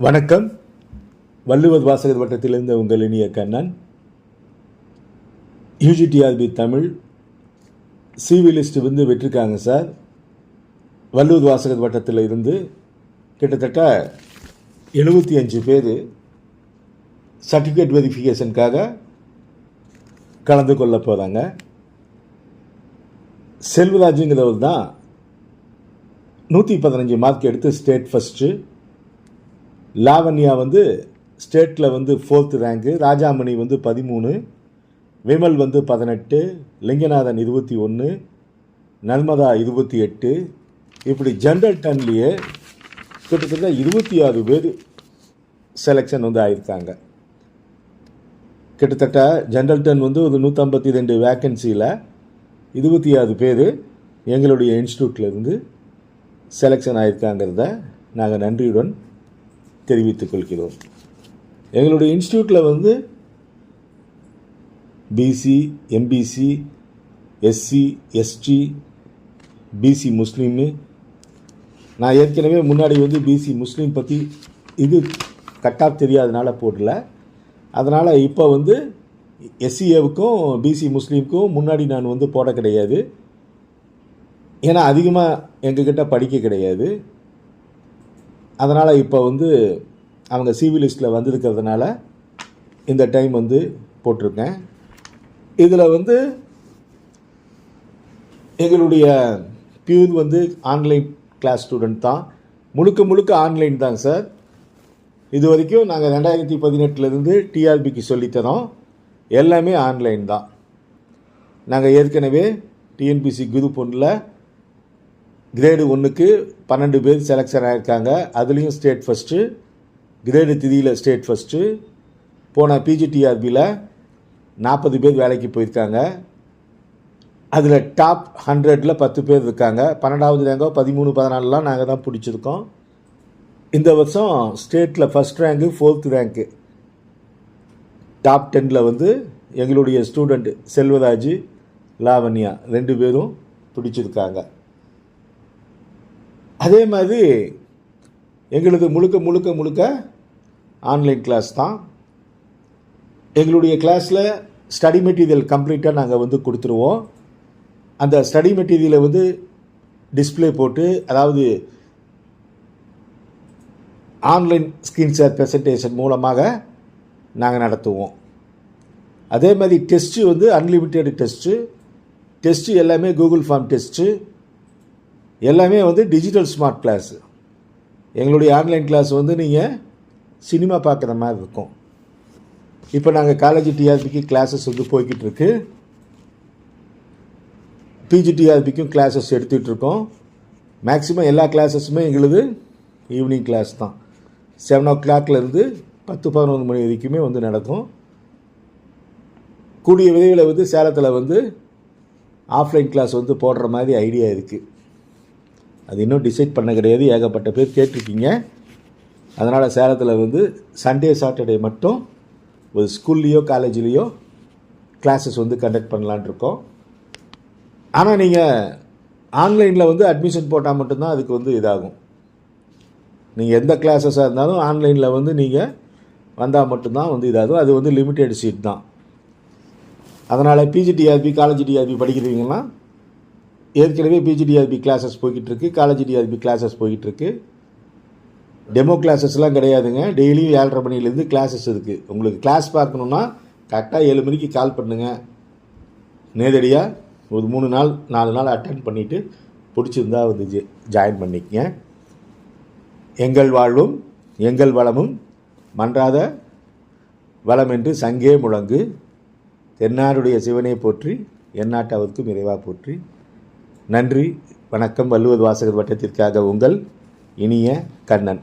வணக்கம். வள்ளுவர் வாசகர் வட்டத்திலிருந்து உங்கள் இனிய Kannan. UGTRB Tamil. CV list வந்து விட்டுருக்காங்க சார். வள்ளுவர் வாசகர் வட்டத்தில் இருந்து கிட்டத்தட்ட எழுபத்தி அஞ்சு பேர் சர்டிஃபிகேட் வெரிஃபிகேஷனுக்காக கலந்து கொள்ள போகிறாங்க செல்வராஜுங்கிறவர் தான் நூற்றி பதினஞ்சு மார்க் எடுத்து ஸ்டேட் ஃபஸ்ட்டு லாவண்யா வந்து ஸ்டேட்டில் வந்து ஃபோர்த்து ரேங்க்கு ராஜாமணி வந்து பதிமூணு விமல் வந்து பதினெட்டு லிங்கநாதன் இருபத்தி ஒன்று நர்மதா இருபத்தி எட்டு. இப்படி ஜென்ரல் டன்லேயே கிட்டத்தட்ட இருபத்தி ஆறு பேர் செலெக்ஷன் வந்து ஆயிருக்காங்க. கிட்டத்தட்ட ஜென்ரல் டன் வந்து ஒரு நூற்றம்பத்தி ரெண்டு வேக்கன்சியில் இருபத்தி ஆறு பேர் எங்களுடைய இன்ஸ்டியூட்டில் இருந்து செலெக்ஷன் ஆயிருக்காங்கிறத நாங்கள் நன்றியுடன் தெரிவித்துக் கொள்கிறோம். எங்களுடைய இன்ஸ்டியூட்டில் வந்து BC MBC SC ST BC Muslim. நான் ஏற்கனவே முன்னாடி வந்து பிசி முஸ்லீம் பற்றி இது கட்டாக தெரியாதனால போடல. அதனால் இப்போ வந்து எஸ்சிஏவுக்கும் பிசி முஸ்லீமுக்கும் முன்னாடி நான் வந்து போட கிடையாது. ஏன்னா அதிகமாக எங்ககிட்ட படிக்க கிடையாது. அதனால் இப்போ வந்து அவங்க சிவி லிஸ்ட்டில் வந்திருக்கிறதுனால இந்த டைம் வந்து போட்டிருக்கேன். இதில் வந்து எங்களுடைய பியூர் வந்து ஆன்லைன் கிளாஸ் ஸ்டூடெண்ட் தான். முழுக்க முழுக்க ஆன்லைன் தான் சார் இது வரைக்கும் நாங்கள் ரெண்டாயிரத்தி பதினெட்டுலேருந்து டிஆர்பிக்கு சொல்லித்தரோம் எல்லாமே ஆன்லைன் தான். நாங்கள் ஏற்கனவே டிஎன்பிசி குரூப் ஒன்றில் கிரேடு ஒன்றுக்கு பன்னெண்டு பேர் செலெக்ஷன் ஆகியிருக்காங்க அதுலேயும் ஸ்டேட் ஃபஸ்ட்டு கிரேடு திதியில் ஸ்டேட் ஃபஸ்ட்டு போன பிஜிடிஆர்பியில் நாற்பது பேர் வேலைக்கு போயிருக்காங்க. அதில் டாப் ஹண்ட்ரடில் பத்து பேர் இருக்காங்க. பன்னெண்டாவது ரேங்கோ பதிமூணு பதினாலுலாம் நாங்கள் தான் பிடிச்சிருக்கோம். இந்த வருஷம் ஸ்டேட்டில் first rank fourth rank top டென்னில் வந்து எங்களுடைய ஸ்டூடெண்ட் செல்வராஜ் லாவண்யா ரெண்டு பேரும் பிடிச்சிருக்காங்க. அதே மாதிரி எங்களது முழுக்க முழுக்க முழுக்க ஆன்லைன் கிளாஸ் தான். எங்களுடைய கிளாஸில் ஸ்டடி மெட்டீரியல் கம்ப்ளீட்டாக நாங்கள் வந்து கொடுத்துருவோம். அந்த ஸ்டடி மெட்டீரியலை வந்து டிஸ்ப்ளே போட்டு அதாவது ஆன்லைன் ஸ்க்ரீன் ஷேர் ப்ரெசன்டேஷன் மூலமாக நாங்கள் நடத்துவோம். அதே மாதிரி டெஸ்ட்டு வந்து அன்லிமிட்டெட் டெஸ்ட்டு டெஸ்ட்டு எல்லாமே கூகுள் ஃபார்ம் டெஸ்ட்டு எல்லாமே வந்து டிஜிட்டல் ஸ்மார்ட் கிளாஸு எங்களுடைய ஆன்லைன் கிளாஸ் வந்து நீங்கள் சினிமா பார்க்குற மாதிரி இருக்கும். இப்போ நாங்கள் காலேஜ் டிஆர்பிக்கு கிளாஸஸ் வந்து போய்கிட்டு இருக்கு. பிஜி டிஆர்பிக்கும் கிளாஸஸ் எடுத்துகிட்ருக்கோம் மேக்ஸிமம் எல்லா கிளாஸஸுமே எங்களுது ஈவினிங் கிளாஸ் தான். செவன் ஓ கிளாக்லேருந்து பத்து பதினொன்று மணி வரைக்குமே வந்து நடக்கும். கூடிய விதைகளை வந்து சேலத்தில் வந்து ஆஃப்லைன் கிளாஸ் வந்து போடுற மாதிரி ஐடியா இருக்குது அது இன்னும் டிசைட் பண்ண கிடையாது ஏகப்பட்ட பேர் கேட்டிருக்கீங்க. அதனால் சேலத்தில் வந்து சண்டே சாட்டர்டே மட்டும் ஒரு ஸ்கூல்லேயோ காலேஜ்லேயோ கிளாஸஸ் வந்து கண்டக்ட் பண்ணலான் இருக்கோம். ஆனால் நீங்கள் ஆன்லைனில் வந்து அட்மிஷன் போட்டால் மட்டும்தான் அதுக்கு வந்து இதாகும். நீங்கள் எந்த கிளாஸஸாக இருந்தாலும் ஆன்லைனில் வந்து நீங்கள் வந்தால் மட்டும்தான் வந்து இதாகும். அது வந்து லிமிட்டெட் சீட் தான். அதனால் பிஜிடிஆர்பி காலேஜ் டிஆர்பி படிக்கிறீங்கன்னா ஏற்கனவே பிஜிடிஆர்பி கிளாஸஸ் போய்கிட்டுருக்கு காலேஜ் டிஆர்பி கிளாஸஸ் போய்கிட்டுருக்கு. டெமோ கிளாஸஸ்லாம் கிடையாதுங்க. டெய்லியும் ஏழரை மணிலேருந்து கிளாஸஸ் இருக்குது உங்களுக்கு கிளாஸ் பார்க்கணுன்னா கரெக்டாக ஏழு மணிக்கு கால் பண்ணுங்கள் நேரடியாக ஒரு மூணு நாள் நாலு நாள் அட்டன் பண்ணிவிட்டு பிடிச்சிருந்தா வந்து ஜெ ஜாயின் பண்ணிக்கங்க. எங்கள் வாழ்வும் எங்கள் வளமும் மன்றாத வளம் என்று சங்கே முழங்கு. தென்னாருடைய சிவனை போற்றி எந்நாட்டவர்க்கும் இறைவா போற்றி. நன்றி வணக்கம் வள்ளுவர் வாசகர் வட்டத்திற்காக உங்கள் இனிய கண்ணன்.